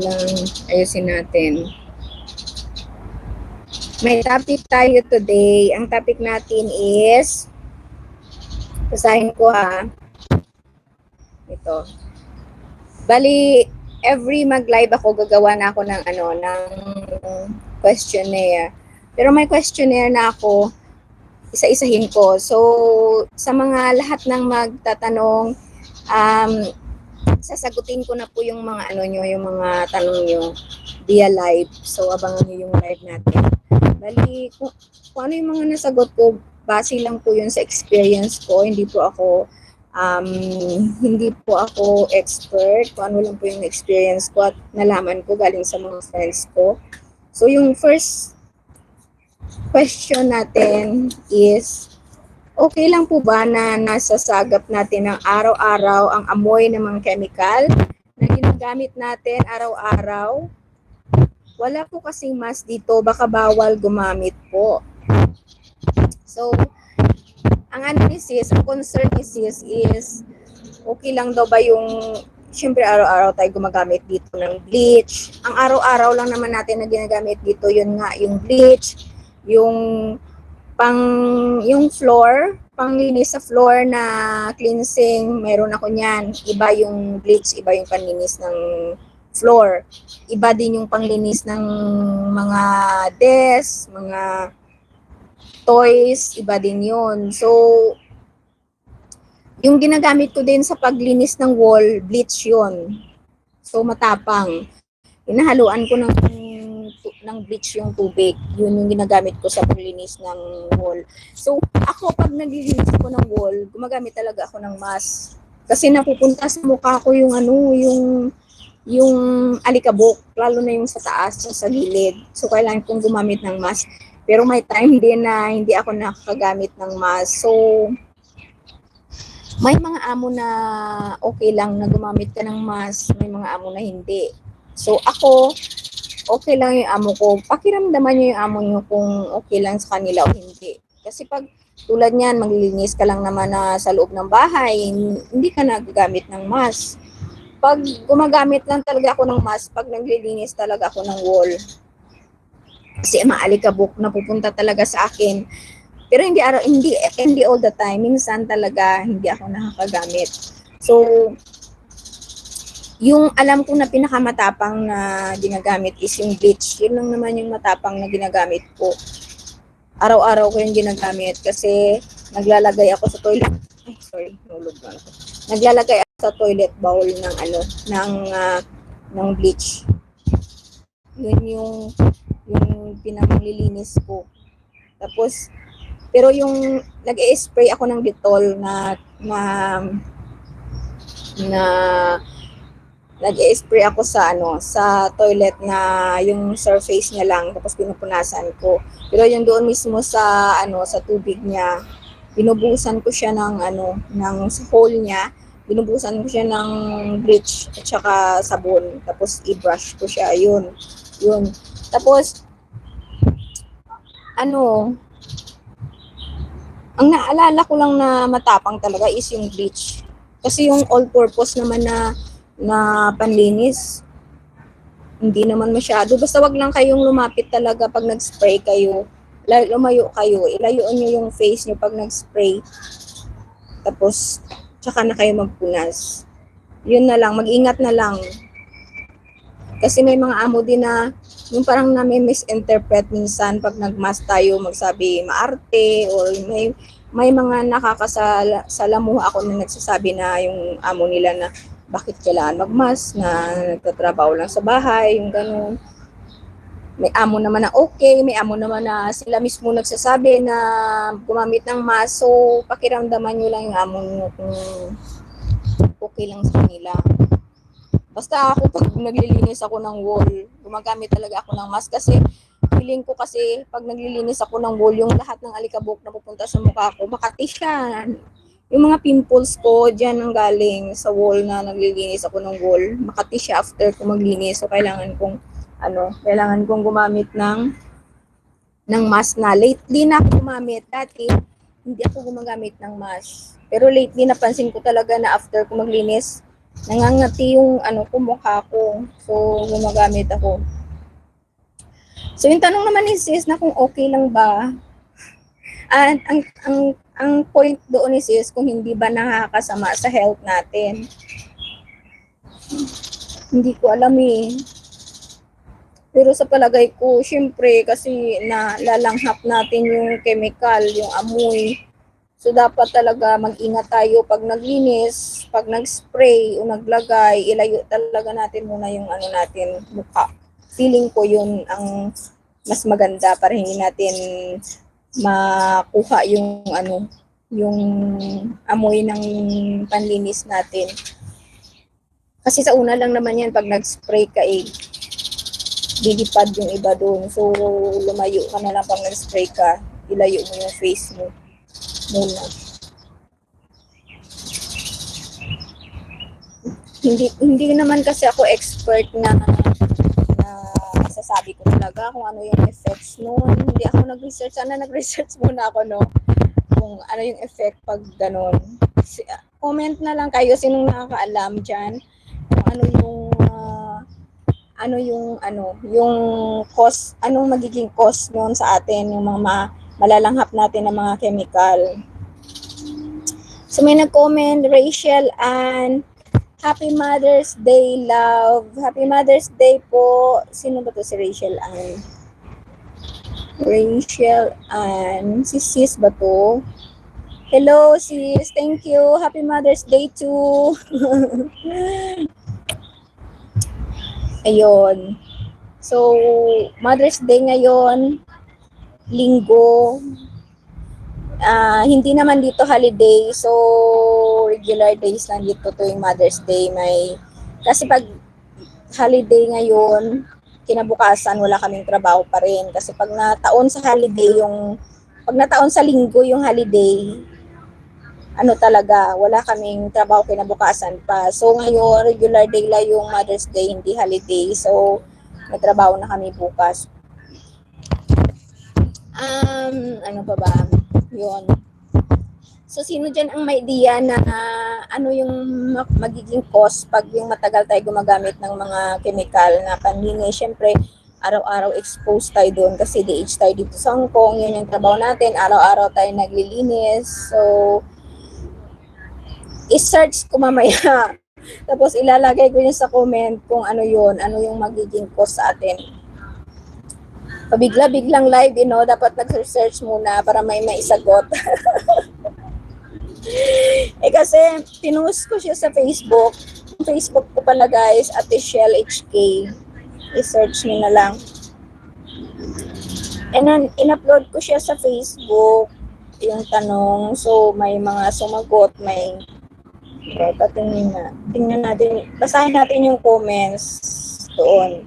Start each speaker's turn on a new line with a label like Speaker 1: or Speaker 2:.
Speaker 1: lang ayusin natin. May topic tayo today. Ang topic natin is basahin ko ha. Ito. Bali, every mag-live ako, gagawa na ako ng ano, ng questionnaire. Pero may questionnaire na ako, isa-isahin ko. So, sa mga lahat ng magtatanong, um, sasagutin ko na po yung mga ano nyo, yung mga tanong nyo via live. So, abangan nyo yung live natin. Bali, kung, kung ano yung mga nasagot ko, base lang po yun sa experience ko. Hindi po ako, um, hindi po ako expert. Kung ano lang po yung experience ko at nalaman ko galing sa mga friends ko. So, yung first question natin is, okay lang po ba na nasasagap natin ng araw-araw ang amoy ng mga chemical na ginagamit natin araw-araw? Wala po kasing mas dito, baka bawal gumamit po. So, ang ano ni sis, ang concern sis is, okay lang daw ba yung, syempre araw-araw tayo gumagamit dito ng bleach. Ang araw-araw lang naman natin na ginagamit dito, yun nga, yung bleach, yung pang, yung floor, panglinis sa floor na cleansing, meron ako niyan. Iba yung bleach, iba yung panlinis ng floor. Iba din yung panglinis ng mga desk, mga toys, iba din yun. So, yung ginagamit ko din sa paglinis ng wall, bleach yun. So, matapang. Inahaluan ko ng ng bleach yung tubig. Yun yung ginagamit ko sa paglinis ng wall. So, ako pag naglilinis ko ng wall, gumagamit talaga ako ng mask. Kasi napupunta sa mukha ko yung ano, yung yung alikabok, lalo na yung sa taas, sa gilid. So, kailangan kong gumamit ng mask. Pero may time din na hindi ako nakagamit ng mask. So, may mga amo na okay lang na gumamit ka ng mask, may mga amo na hindi. So, ako, okay lang yung amo ko. Pakiramdaman nyo yung amo nyo kung okay lang sa kanila o hindi. Kasi pag tulad niyan, maglilinis ka lang naman na sa loob ng bahay, hindi ka nagagamit ng mask. Pag gumagamit lang talaga ako ng mask, pag naglilinis talaga ako ng wall, kasi maalikabok na pupunta talaga sa akin. Pero hindi araw hindi hindi all the time, minsan talaga hindi ako nakakagamit. So yung alam ko na pinakamatapang na ginagamit is yung bleach. Yun lang naman yung matapang na ginagamit ko. Araw-araw ko yung ginagamit kasi naglalagay ako sa toilet. Ay, sorry, nulog na ako. Naglalagay ako sa toilet bowl ng ano, ng uh, ng bleach. Yun yung yung pinanglilinis ko. Tapos pero yung nag-spray ako ng Dettol na na na nag-spray ako sa ano sa toilet na yung surface niya lang tapos pinupunasan ko. Pero yung doon mismo sa ano sa tubig niya, binubusan ko siya ng ano ng hole niya, binubusan ko siya ng bleach at saka sabon tapos i-brush ko siya yun. Yun. Tapos ano ang naalala ko lang na matapang talaga is yung bleach. Kasi yung all-purpose naman na na panlinis. Hindi naman masyado. Basta wag lang kayong lumapit talaga pag nag-spray kayo. Lumayo kayo. Ilayuan nyo yung face nyo pag nag-spray. Tapos, tsaka na kayo magpunas. Yun na lang. Mag-ingat na lang. Kasi may mga amo din na yung parang na may misinterpret minsan pag nagmas tayo magsabi maarte or may may mga nakakasalamuha ako na nagsasabi na yung amo nila na bakit kailangan magmas na nagtatrabaho lang sa bahay, yung ganun. May amo naman na okay, may amo naman na sila mismo nagsasabi na gumamit ng mas. So, pakiramdaman nyo lang yung amo nyo kung okay lang sa kanila. Basta ako pag naglilinis ako ng wall, gumagamit talaga ako ng mask kasi feeling ko kasi pag naglilinis ako ng wall, yung lahat ng alikabok na pupunta sa mukha ko, makati siya yung mga pimples ko, dyan ang galing sa wall na naglilinis ako ng wall. Makati siya after ko maglinis. So, kailangan kong, ano, kailangan kong gumamit ng, ng mask na. Lately na ako gumamit. Dati, hindi ako gumagamit ng mask. Pero lately, napansin ko talaga na after ko maglinis, Nangangati yung ano ko, mukha ko. So, gumagamit ako. So, yung tanong naman ni sis na kung okay lang ba, at ang, ang, ang point doon ni sis, kung hindi ba nakakasama sa health natin. Hindi ko alam eh. Pero sa palagay ko, syempre, kasi nalalanghap natin yung chemical, yung amoy. So, dapat talaga mag-ingat tayo pag naglinis, pag nag-spray o naglagay, ilayo talaga natin muna yung ano natin, mukha. Feeling ko yun ang mas maganda para hindi natin makuha yung ano, yung amoy ng panlinis natin. Kasi sa una lang naman yan, pag nag-spray ka eh, lilipad yung iba doon. So, lumayo ka na lang pag nag-spray ka, ilayo mo yung face mo muna. Hindi hindi naman kasi ako expert na sasabi ko talaga kung ano yung effects noon. Hindi ako nag-research. Sana nag-research muna ako, no? Kung ano yung effect pag ganon. Si- Comment na lang kayo sinong nakakaalam dyan. Kung ano yung ah, ano yung ano yung cost anong magiging cost noon sa atin yung mga ma- malalanghap natin ng mga chemical. So may nag-comment Rachel and Happy Mother's Day, love. Happy Mother's Day po. Sino ba to si Rachel Ann? Rachel Ann. Si sis ba to? Hello, sis. Thank you. Happy Mother's Day too. Ayun. So, Mother's Day ngayon, linggo. Ah, hindi naman dito holiday, so regular days lang dito tuwing Mother's Day. May kasi pag holiday ngayon, kinabukasan wala kaming trabaho pa rin kasi pag nataon sa holiday yung pag nataon sa linggo yung holiday, ano talaga, wala kaming trabaho kinabukasan pa. So ngayon, regular day lang yung Mother's Day, hindi holiday. So, may trabaho na kami bukas. Um, ano pa ba? Yun. So, sino dyan ang may idea na ah, ano yung ma- magiging cost pag yung matagal tayo gumagamit ng mga chemical na panlinis? Siyempre, araw-araw exposed tayo doon kasi DH tayo dito sa Hong Kong. Yun yung trabaho natin. Araw-araw tayo naglilinis. So, i-search ko mamaya. Tapos ilalagay ko yun sa comment kung ano yun, ano yung magiging cost sa atin. Pabigla-biglang live, you know, dapat nag-research muna para may maisagot. eh kasi, pinost ko siya sa Facebook. Facebook ko pala guys, Ate Shell HK. I-search niyo na lang. And then, in-upload ko siya sa Facebook, yung tanong. So, may mga sumagot, may So, tingnan na. Tingnan natin. Basahin natin yung comments doon.